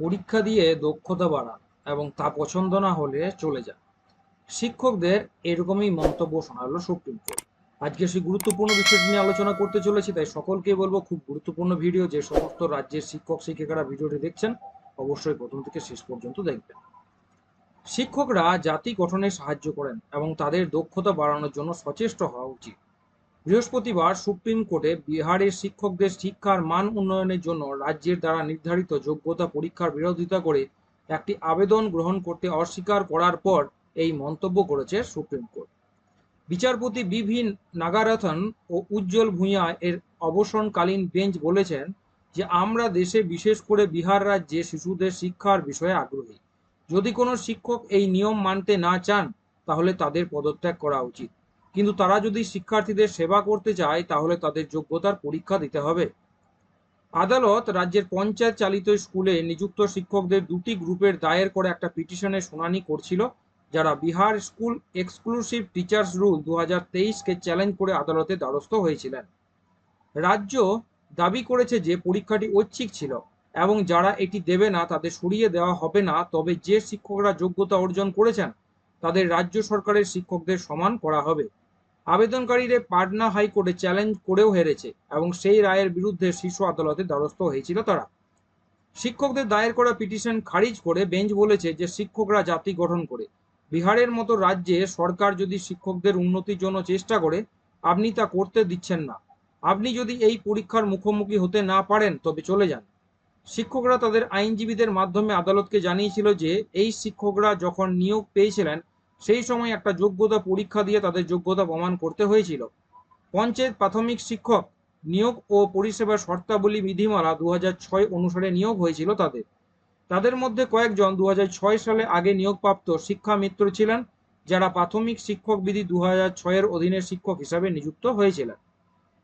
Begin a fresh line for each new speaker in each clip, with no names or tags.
পরীক্ষা দিয়ে দক্ষতা বাড়ান এবং তা পছন্দ না হলে চলে যান। শিক্ষকদের এরকমই মন্তব্য শোনালো সুপ্রিম কোর্ট। আজকে সেই গুরুত্বপূর্ণ বিষয়টি নিয়ে আলোচনা করতে চলেছি, তাই সকলকে বলব খুব গুরুত্বপূর্ণ ভিডিও, যে সমস্ত রাজ্যের শিক্ষক শিক্ষিকারা ভিডিওটি দেখছেন, অবশ্যই প্রথম থেকে শেষ পর্যন্ত দেখবেন। শিক্ষকরা জাতি গঠনে সাহায্য করেন এবং তাদের দক্ষতা বাড়ানোর জন্য সচেষ্ট হওয়া উচিত। বৃহস্পতিবার সুপ্রিম কোর্টে বিহারের শিক্ষকদের শিক্ষার মান উন্নয়নের জন্য রাজ্যের দ্বারা নির্ধারিত যোগ্যতা পরীক্ষার বিরোধিতা করে একটি আবেদন গ্রহণ করতে অস্বীকার করার পর এই মন্তব্য করেছে সুপ্রিম কোর্ট। বিচারপতি বিভি নাগারাথন ও উজ্জ্বল ভূঁইয়া এর অবসরকালীন বেঞ্চ বলেছেন যে, আমরা দেশে বিশেষ করে বিহার রাজ্যে শিশুদের শিক্ষার বিষয়ে আগ্রহী। যদি কোনো শিক্ষক এই নিয়ম মানতে না চান, তাহলে তাদের পদত্যাগ করা উচিত। কিন্তু তারা যদি শিক্ষার্থীদের সেবা করতে চায়, তাহলে তাদের যোগ্যতার পরীক্ষা দিতে হবে। আদালত রাজ্যের পঞ্চায়েত চালিত স্কুলে নিযুক্ত শিক্ষকদের দুটি গ্রুপের দায়ের করে একটা পিটিশনের শুনানি করছিল, যারা Bihar school exclusive teachers rule দু কে চ্যালেঞ্জ করে আদালতে দ্বারস্থ হয়েছিলেন। রাজ্য দাবি করেছে যে পরীক্ষাটি ঐচ্ছিক ছিল এবং যারা এটি দেবে না, তাদের সরিয়ে দেওয়া হবে না। তবে যে শিক্ষকরা যোগ্যতা অর্জন করেছেন, তাদের রাজ্য সরকারের শিক্ষকদের সমান করা হবে। আবেদনকারীরা পাটনা হাইকোর্টে চ্যালেঞ্জ করেও হেরেছে এবং সেই রায়ের বিরুদ্ধে শীর্ষ আদালতে দ্বারস্থ হয়েছিল তারা। শিক্ষকদের দায়ের করা পিটিশন খারিজ করে বেঞ্চ বলেছে যে শিক্ষকরা জাতি গঠন করে। বিহারের মতো রাজ্যে সরকার যদি শিক্ষকদের উন্নতির জন্য চেষ্টা করে, আপনি তা করতে দিচ্ছেন না। আপনি যদি এই পরীক্ষার মুখোমুখি হতে না পারেন, তবে চলে যান। শিক্ষকরা তাদের আইনজীবীদের মাধ্যমে আদালতকে জানিয়েছিল যে, এই শিক্ষকরা যখন নিয়োগ পেয়েছিলেন সেই সময় একটা যোগ্যতা পরীক্ষা দিয়ে তাদের যোগ্যতা প্রমাণ করতে হয়েছিল। পঞ্চায়েত প্রাথমিক শিক্ষক নিয়োগ ও পরিষেবার শর্তাবলী বিধিমালা দু অনুসারে নিয়োগ হয়েছিল তাদের। তাদের মধ্যে কয়েকজন দু হাজার ছয় সালে আগে নিয়োগপ্রাপ্ত শিক্ষা মিত্র ছিলেন, যারা প্রাথমিক শিক্ষক বিধি দু ছয়ের অধীনে শিক্ষক হিসাবে নিযুক্ত হয়েছিলেন।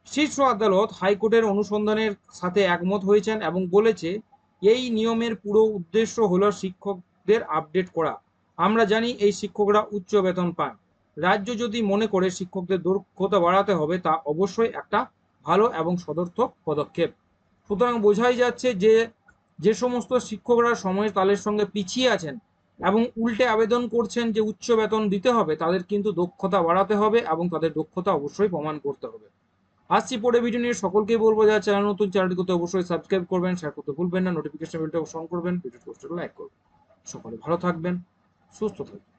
শীর্ষ আদালত হাইকোর্টের অনুসন্ধানের সাথে একমত হয়েছেন এবং বলেছে, এই নিয়মের পুরো উদ্দেশ্য হলো শিক্ষকদের আপডেট করা। আমরা জানি এই শিক্ষকরা উচ্চ বেতন পান। রাজ্য যদি মনে করে শিক্ষকদের দক্ষতা বাড়াতে হবে, তা অবশ্যই একটা ভালো এবং সদর্থক পদক্ষেপ। সুতরাং বোঝাই যাচ্ছে যে যে সমস্ত শিক্ষকরা সময়ের তালের সঙ্গে পিছিয়ে আছেন এবং উল্টে আবেদন করছেন যে উচ্চ বেতন দিতে হবে, তাদের কিন্তু দক্ষতা বাড়াতে হবে এবং তাদের দক্ষতা অবশ্যই প্রমাণ করতে হবে। আসছি পরে ভিডিও নিয়ে। সকলকে বলব, যারা চ্যানেল নতুন চ্যানেলটি করতে অবশ্যই সাবস্ক্রাইব করবেন শেয়ার করতে ভুলবেন না নোটিফিকেশন বেলটা অন করবেন ভিডিও পোস্টে লাইক করবেন। সকলে ভালো থাকবেন। সুস্থ থাকবেন